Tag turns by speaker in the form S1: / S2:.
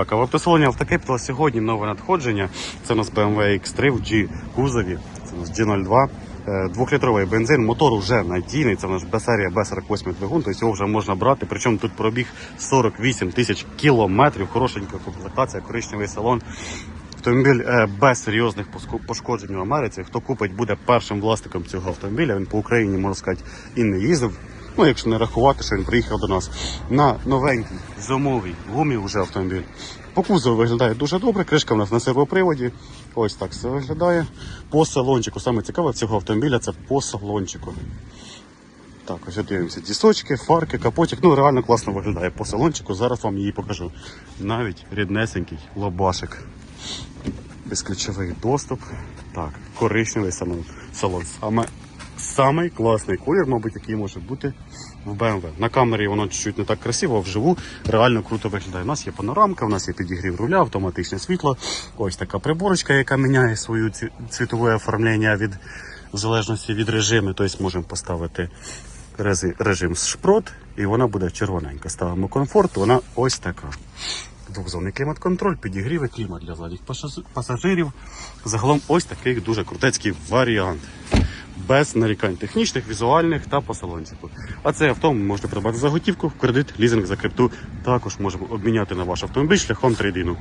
S1: Так, а в автосалоні Автокепітал сьогодні нове надходження. Це у нас BMW X3 в G кузові. Це у нас G02. Е, Двохлітровий бензин, мотор вже надійний, це у нас Б-серія Б48 двигун, тобто його вже можна брати. Причому тут пробіг 48 тисяч кілометрів, хорошенька комплектація, коричневий салон. Автомобіль е, без серйозних пошкоджень в Америці. Хто купить, буде першим власником цього автомобіля. Він по Україні, можна сказати, і не їздив. Ну, якщо не рахувати, що він приїхав до нас на новенькій зимовій гумі вже автомобіль. По кузову виглядає дуже добре. Кришка в нас на сервоприводі. Ось так все виглядає. По салончику. Саме цікаве цього автомобіля це по салончику. Так, ось дивимося. Дісочки, фарки, капотик. Ну, реально класно виглядає по салончику. Зараз вам її покажу. Навіть ріднесенький лобашик. Безключовий доступ. Так, коричневий салон. салон. Саме самий класний колір, мабуть, який може бути в BMW. На камері воно чуть-чуть не так красиво, а вживу реально круто виглядає. У нас є панорамка, у нас є підігрів руля, автоматичне світло. Ось така приборочка, яка міняє свою цвітове оформлення від в залежності від режиму. Тобто можемо поставити режим шпрот, і вона буде червоненька. Ставимо комфорт, вона ось така. Двохзонний клімат-контроль, підігріви, клімат для задніх пасажирів. Загалом ось такий дуже крутецький варіант. Без нарікань технічних, візуальних та по салончику. А це авто ви можете придбати за готівку, кредит, лізинг за крипту. Також можемо обміняти на ваш автомобіль шляхом трейдину.